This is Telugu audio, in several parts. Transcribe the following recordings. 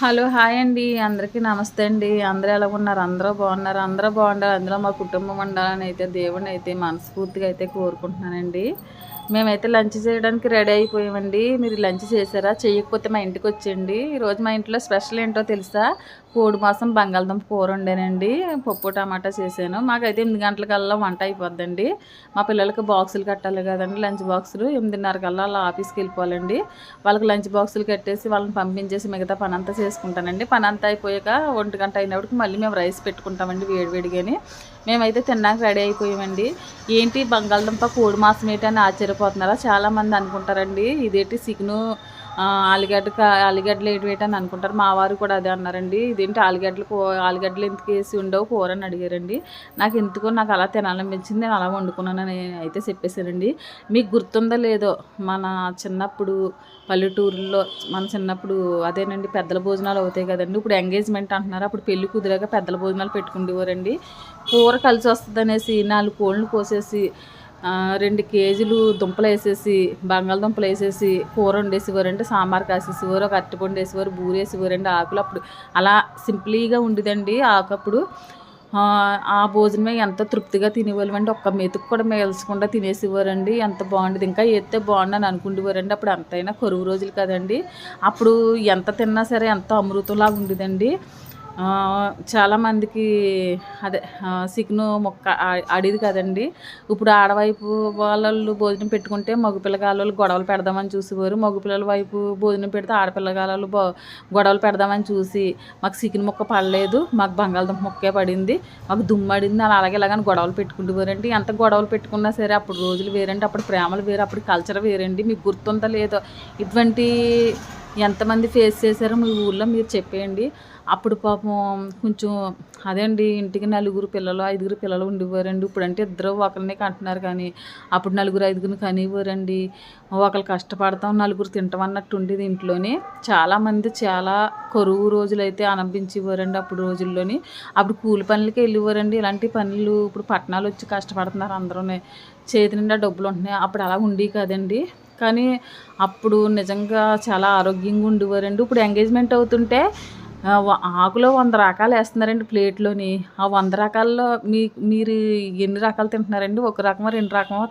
హలో హాయ్ అండి. అందరికీ నమస్తే అండి. అందరూ ఎలా ఉన్నారు? అందరూ బాగున్నారు? అందరూ బాగుండాలి. అందులో మా కుటుంబం ఉండాలని అయితే దేవుడిని అయితే మనస్ఫూర్తిగా అయితే కోరుకుంటున్నానండి. మేమైతే లంచ్ చేయడానికి రెడీ అయిపోయామండి. మీరు లంచ్ చేశారా? చేయకపోతే మా ఇంటికి వచ్చేయండి. ఈరోజు మా ఇంట్లో స్పెషల్ ఏంటో తెలుసా? కోడి మాసం బంగాళదుంప కూర వండానండి పప్పు టమాటా చేశాను. మాకైతే ఎనిమిది గంటలకల్లా వంట అయిపోద్దండి. మా పిల్లలకి బాక్సులు కట్టాలి కదండి లంచ్ బాక్సులు. ఎనిమిదిన్నర కల్లా అలా ఆఫీస్కి వెళ్ళిపోవాలండి. వాళ్ళకి లంచ్ బాక్సులు కట్టేసి వాళ్ళని పంపించేసి మిగతా పనంతా చేసుకుంటానండి. పనంతా అయిపోయాక ఒంటి గంట అయినప్పటికి మళ్ళీ మేము రైస్ పెట్టుకుంటామండి వేడివేడిగాని. మేమైతే తినడానికి రెడీ అయిపోయామండి. ఏంటి బంగాళదుంప కోడి మాసం ఏంటి అని ఆశ్చర్యపోతున్నారా? చాలామంది అనుకుంటారండి. ఇదేంటి సిగ్ను ఆలుగడ్డ ఆలుగడ్డలు ఏంటి వేయటని అనుకుంటారు. మా వారు కూడా అదే అన్నారండి. ఇదేంటి ఆలుగడ్డలు ఆలుగడ్డలు ఎందుకు వేసి ఉండవు? కూర అని అడిగారండి. నాకు ఎందుకో నాకు అలా తినాలనిపించింది. నేను అలా వండుకున్నానని అయితే చెప్పేశానండి మీకు గుర్తుందో లేదో మన చిన్నప్పుడు పల్లెటూరులో మన చిన్నప్పుడు అదేనండి పెద్దల భోజనాలు అవుతాయి కదండి. ఇప్పుడు ఎంగేజ్మెంట్ అంటున్నారు. అప్పుడు పెళ్ళి కుదిరాక పెద్దల భోజనాలు పెట్టుకుండేవారండి. కూర కలిసి వస్తుంది అనేసి నాలుగు కోళ్ళు కోసేసి రెండు కేజీలు దుంపలు వేసేసి బంగాళదుంపలు వేసేసి కూర వండేసేవారంటే సాంబార్ కాసేసేవారు ఒక అరటిపండు వేసేవారు బూరు వేసేవారండి ఆకులు అప్పుడు. అలా సింప్లీగా ఉండేదండి ఆకప్పుడు ఆ భోజనమే ఎంత తృప్తిగా తినేవాళ్ళమండి ఒక్క మెతుకు కూడా మేల్చకుండా తినేసేవారండి. ఎంత బాగుండేది. ఇంకా ఎత్తే బాగుండని అనుకుండేవారండి. అప్పుడు అంతైనా కరువు రోజులు కదండి. అప్పుడు ఎంత తిన్నా సరే ఎంత అమృతంలాగా ఉండేదండి. చాలామందికి అదే సిగ్ను మొక్క అడిది కదండి. ఇప్పుడు ఆడవైపు వాళ్ళు భోజనం పెట్టుకుంటే మగపిల్లగాళ్ళు గొడవలు పెడదామని చూసేవారు మగపిల్లల వైపు భోజనం పెడితే ఆడపిల్లగాళ్ళు గొడవలు పెడదామని చూసి మాకు సిగ్ను మొక్క పడలేదు మాకు బంగాళదుంప మొక్కే పడింది మాకు దుమ్మడింది అలా అలాగే ఇలాగని గొడవలు పెట్టుకుంటేవారండి ఎంత గొడవలు పెట్టుకున్నా సరే అప్పుడు రోజులు వేరండి అప్పుడు ప్రేమలు వేరు అప్పుడు కల్చర్ వేరండి. మీకు గుర్తుందా లేదో ఇటువంటి ఎంతమంది ఫేస్ చేశారో మీ ఊళ్ళో మీరు చెప్పేయండి. అప్పుడు పాపం కొంచెం అదే అండి ఇంటికి నలుగురు పిల్లలు ఐదుగురు పిల్లలు ఉండేవారండి. ఇప్పుడంటే ఇద్దరు ఒకరినే కంటున్నారు కానీ అప్పుడు నలుగురు ఐదుగురిని కనివ్వరండి ఒకరు కష్టపడతాం నలుగురు తింటాం అన్నట్టు ఉండేది ఇంట్లోనే. చాలామంది చాలా కరువు రోజులు అయితే అప్పుడు రోజుల్లోని. అప్పుడు కూలి పనులకి వెళ్ళేవారండి. ఇలాంటి పనులు ఇప్పుడు పట్టణాలు వచ్చి కష్టపడుతున్నారు అందరూ చేతి నిండా డబ్బులు ఉంటున్నాయి. అప్పుడు అలా ఉండి కదండి. కానీ అప్పుడు నిజంగా చాలా ఆరోగ్యంగా ఉండేవారండి. ఇప్పుడు ఎంగేజ్మెంట్ అవుతుంటే ఆకులో వంద రకాలు వేస్తున్నారండి ప్లేట్లోని. ఆ వంద రకాల్లో మీ మీరు ఎన్ని రకాలు తింటున్నారండి? ఒక రకమో రెండు రకమో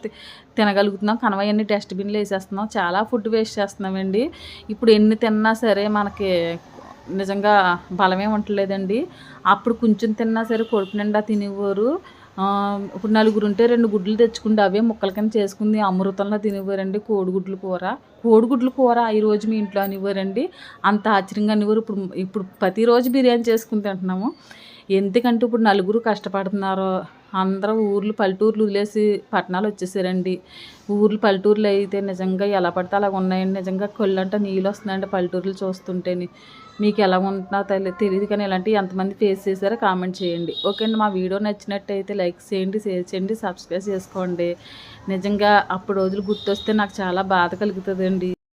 తినగలుగుతున్నాం. కనవన్నీ డస్ట్బిన్లో వేసేస్తున్నాం. చాలా ఫుడ్ వేస్ట్ చేస్తున్నామండి. ఇప్పుడు ఎన్ని తిన్నా సరే మనకి నిజంగా బలమే ఉండలేదండి అప్పుడు కొంచెం తిన్నా సరే కొడుకు నిండా తినేవారు. ఇప్పుడు నలుగురు ఉంటే రెండు గుడ్లు తెచ్చుకుంటే అవే ముక్కల కింద చేసుకుంది. అమృతంలో తినివ్వరండి కోడిగుడ్లు కూర. కోడిగుడ్లు కూర ఈ రోజు మీ ఇంట్లో అనివ్వరండి. అంత ఆశ్చర్యంగా అనివ్వరు. ఇప్పుడు ఇప్పుడు ప్రతిరోజు బిర్యానీ చేసుకుని తింటున్నాము. ఎందుకంటే ఇప్పుడు నలుగురు కష్టపడుతున్నారు అందరూ ఊర్లు పల్లెటూర్లు వదిలేసి పట్టణాలు వచ్చేసారండి. ఊర్లు పల్లెటూర్లు అయితే నిజంగా ఎలా పడితే అలా ఉన్నాయండి. నిజంగా కొల్లంటే నీళ్ళు వస్తున్నాయండి పల్లెటూర్లు చూస్తుంటేని. మీకు ఎలా ఉంటుందో తెలి తెలియదు కానీ ఇలాంటివి ఎంతమంది ఫేస్ చేశారో కామెంట్ చేయండి. ఓకే అండి మా వీడియో నచ్చినట్టయితే లైక్ చేయండి షేర్ చేయండి సబ్స్క్రైబ్ చేసుకోండి. నిజంగా అప్పుడు రోజులు గుర్తొస్తే నాకు చాలా బాధ కలుగుతుందండి.